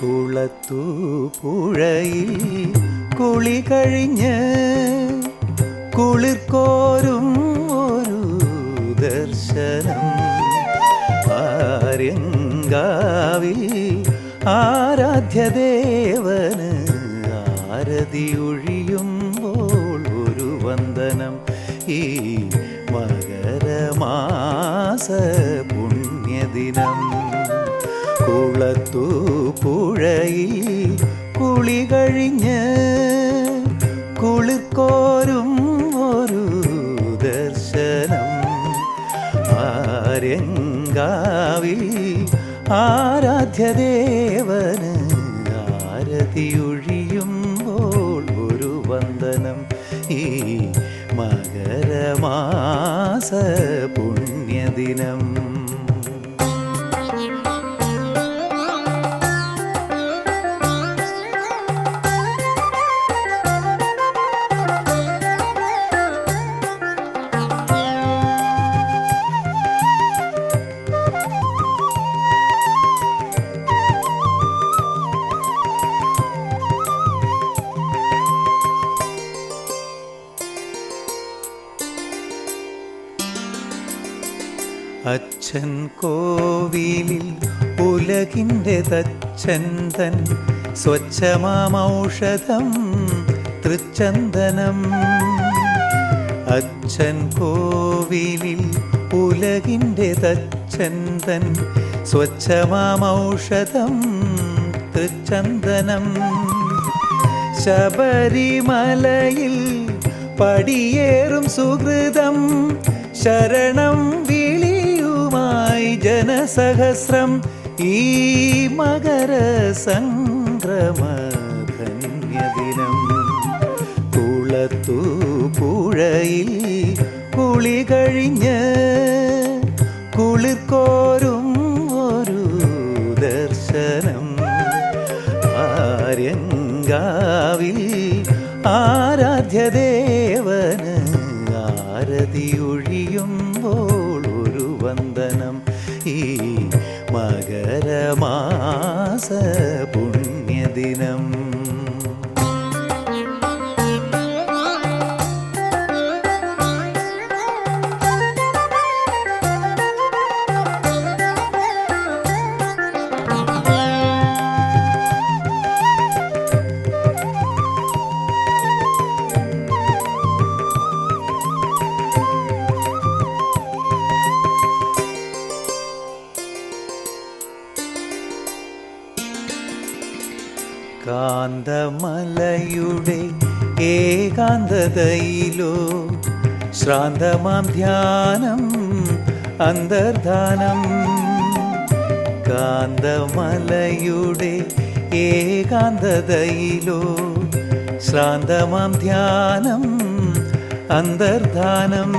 കുളത്തു പുഴയിൽ കുളി കഴിഞ്ഞ് കുളിർക്കോരും ഒരു ദർശനം. ആര്യങ്കാവിൽ ആരാധ്യദേവന് ആരതി ഒഴിയുമ്പോൾ ഒരു വന്ദനം. ഈ മകരമാസ പുണ്യദിനം കുളത്തു പുഴയിൽ കുളി കഴിഞ്ഞ് കുളിർക്കോരും ഒരു ദർശനം. ആര്യങ്കാവിൽ ആരാധ്യദേവന് ആരതിയൊഴിയുമ്പോൾ ഒരു വന്ദനം. ഈ മകരമാസ പുണ്യദിനം അച്ഛൻ കോവിലിൽ ഉലകിന്റെ തച്ഛൻ തൻ സ്വച്ഛമാമൗഷധം തൃച്ചന്ദനം. അച്ഛൻ കോവിലിൽ ഉലകിന്റെ തച്ഛൻ തൻ സ്വച്ഛമാമൗഷധം തൃച്ചന്ദനം. ശബരിമലയിൽ പടിയേറും സുഹൃതം ശരണം വിളിയുമായി ജനസഹസ്രം ഈ മകര ധന്യദിനം കുളത്തു പുഴയിൽ കുളി കഴിഞ്ഞ് കുളിർക്കോരും ഒരു ദർശനം. ആര്യങ്കാവിൽ ആരാധ്യദേവന് ആരതിയൊഴിയുമ്പോൾ ഒരു വന്ദനം. പുണ്യദിനം. കാന്തമലയുടെ ഏകാന്തതയിലോ ശ്രാന്തമാം ധ്യാനം അന്തർധാനം. കാന്തമലയുടെ ഏകാന്തതയിലോ ശ്രാന്തമാം ധ്യാനം അന്തർധാനം.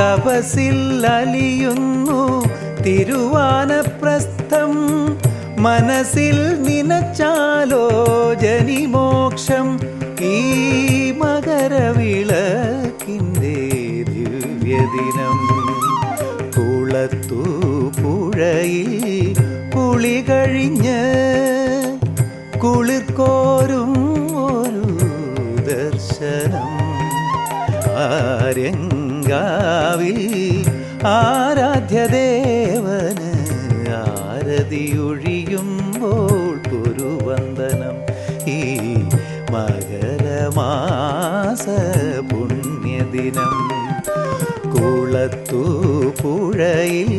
തപസിൽ അലിയുന്നു തിരുവാനപ്രസ്ഥം മനസ്സിൽ നിനച്ചാലോ ജനിമോക്ഷം ഈ മകരവിളക്കിന്റെ ദിവ്യദിനം. കുളത്തു പുഴയിൽ കുളി കഴിഞ്ഞ് കുളിർക്കോരും ഒരു ദർശനം. ആര്യങ്കാവിൽ ആരാധ്യദേവന് ആരതിയൊഴിയുമ്പോൾ ഒരു ഗുരുവന്ദനം ഈ മകരമാസ പുണ്യദിനം. കുളത്തു പുഴയിൽ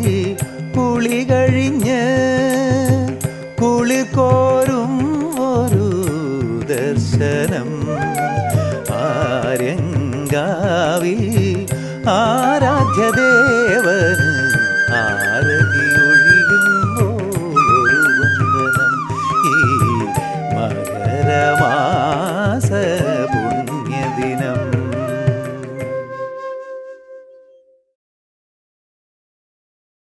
കുളി കഴിഞ്ഞ് കുളിർക്കോരും ഒരു ദർശനം. ആര്യങ്കാവിൽ ആരാധ്യദേ